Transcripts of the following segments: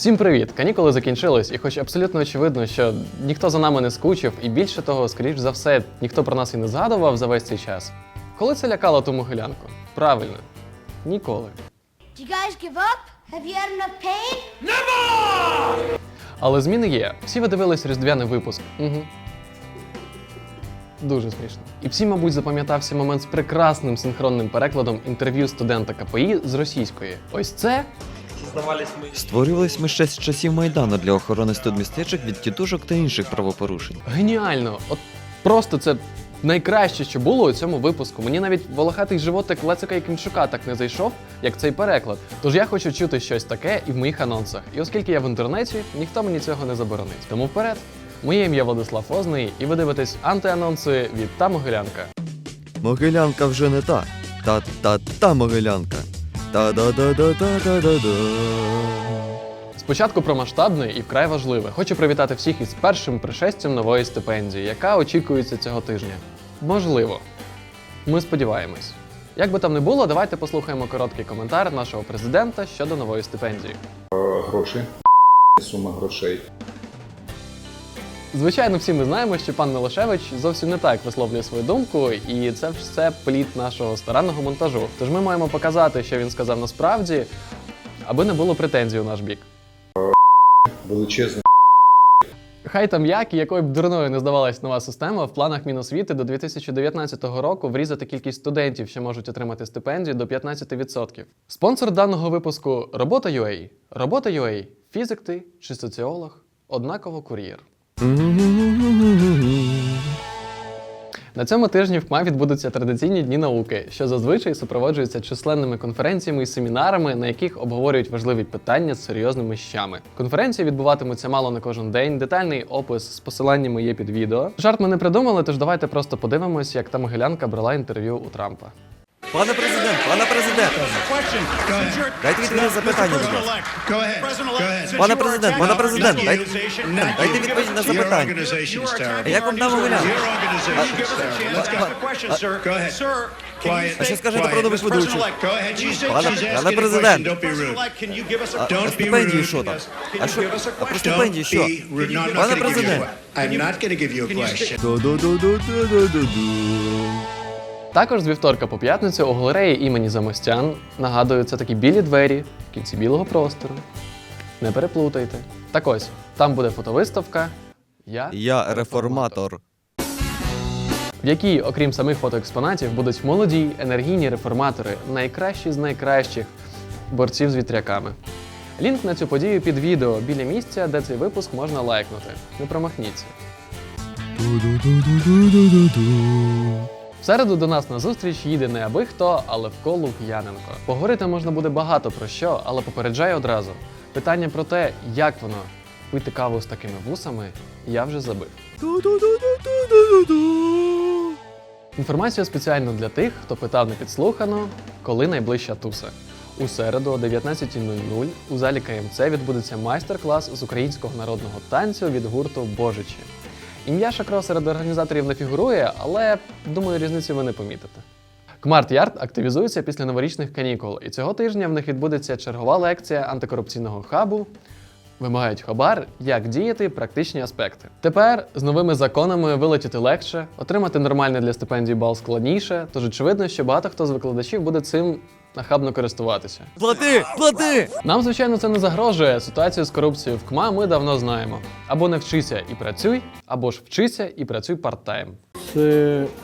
Всім привіт! Канікули закінчились, і хоч абсолютно очевидно, що ніхто за нами не скучив, і більше того, скоріш за все, ніхто про нас і не згадував за весь цей час. Коли це лякало ту могилянку? Правильно, ніколи. Do you guys give up? Have you had enough pain? Але зміни є. Всі ви дивились різдвяний випуск. Угу. Дуже смішно. І всі, мабуть, запам'ятався момент з прекрасним синхронним перекладом інтерв'ю студента КПІ з російської. Ось це Створювались ми ще з часів Майдану для охорони студмістечок від тітушок та інших правопорушень. Геніально! От просто це найкраще, що було у цьому випуску. Мені навіть волохатий животик Лецика і Кінчука так не зайшов, як цей переклад. Тож я хочу чути щось таке і в моїх анонсах. І оскільки я в інтернеті, ніхто мені цього не заборонить. Тому вперед. Моє ім'я Владислав Озний, і ви дивитесь антианонси від та Могилянка. Могилянка вже не та. Та-та-та Могилянка. Та-да-да-да-да-да-да. Спочатку про масштабне і вкрай важливе. Хочу привітати всіх із першим пришестям нової стипендії, яка очікується цього тижня. Можливо. Ми сподіваємось. Як би там не було, давайте послухаємо короткий коментар нашого президента щодо нової стипендії. гроші, сума грошей. Звичайно, всі ми знаємо, що пан Милошевич зовсім не так висловлює свою думку, і це все плід нашого старанного монтажу. Тож ми маємо показати, що він сказав насправді, аби не було претензій у наш бік. Величезна Хай там як і якою б дурною не здавалась нова система, в планах Міносвіти до 2019 року врізати кількість студентів, що можуть отримати стипендію, до 15%. Спонсор даного випуску робота UA. Робота UA. Фізик ти чи соціолог, однаково кур'єр. На цьому тижні в КМА відбудуться традиційні дні науки, що зазвичай супроводжуються численними конференціями і семінарами, на яких обговорюють важливі питання з серйозними щами. Конференції відбуватимуться мало не кожен день. Детальний опис з посиланнями є під відео. Жарт ми не придумали, тож давайте просто подивимось, як та могилянка брала інтерв'ю у Трампа. Пане президент, пане президент! Дайте відповідь на запитання, будь ласка. Пане президент, пане президент, дайте, дайте відповідь на запитання. А як вам там Могилянка? А що скажете про нових ведучих? Пане- пане президент. А, а стипендії що там? А що? А про стипендії що? Пане президент. I'm not going to give you a question. Також з вівторка по п'ятницю у галереї імені Замостян нагадую, це такі білі двері в кінці білого простору. Не переплутайте. Так ось, там буде фотовиставка. Я, Я реформатор. в якій, окрім самих фотоекспонатів, будуть молоді, енергійні реформатори, найкращі з найкращих борців з вітряками. Лінк на цю подію під відео біля місця, де цей випуск можна лайкнути. Не промахніться. В середу до нас на зустріч їде не аби хто, але вколу Яненко. Поговорити можна буде багато про що, але попереджаю одразу. Питання про те, як воно пити каву з такими вусами, я вже забив. Інформація спеціально для тих, хто питав на підслухано, коли найближча туса. У середу о 19.00 у залі КМЦ відбудеться майстер-клас з українського народного танцю від гурту Божичі. Ім'я Шакро серед організаторів не фігурує, але думаю, різницю ви не помітите. Кмарт Ярд активізується після новорічних канікул, і цього тижня в них відбудеться чергова лекція антикорупційного хабу. Вимагають хабар, як діяти, практичні аспекти. Тепер з новими законами вилетіти легше, отримати нормальний для стипендії бал складніше, тож очевидно, що багато хто з викладачів буде цим нахабно користуватися. Плати! Плати! Нам, звичайно, це не загрожує. Ситуацію з корупцією в КМА ми давно знаємо. Або не вчися і працюй, або ж вчися і працюй парт-тайм. Це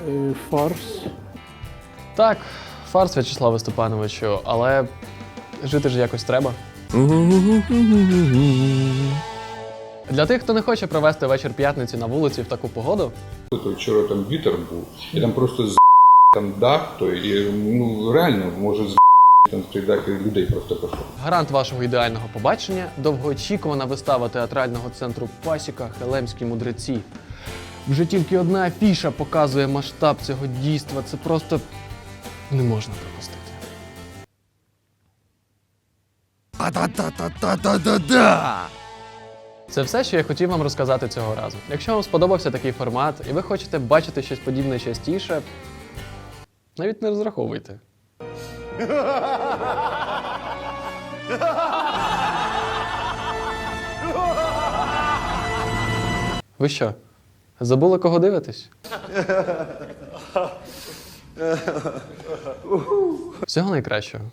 е, фарс. Так, фарс В'ячеславе Степановичу, але жити ж якось треба. Для тих, хто не хоче провести вечір п'ятниці на вулиці в таку погоду, То вчора там вітер був, і там просто з там дах, то і ну реально може з там стріляти людей просто пошло. гарант вашого ідеального побачення, довгоочікувана вистава театрального центру Пасіка Хелемські мудреці. Вже тільки одна афіша показує масштаб цього дійства. Це просто не можна пропустити. Та-та-та-та-та-та-да-да! Це все, що я хотів вам розказати цього разу. Якщо вам сподобався такий формат і ви хочете бачити щось подібне частіше, навіть не розраховуйте. Ви що? Забули кого дивитись? Всього найкращого.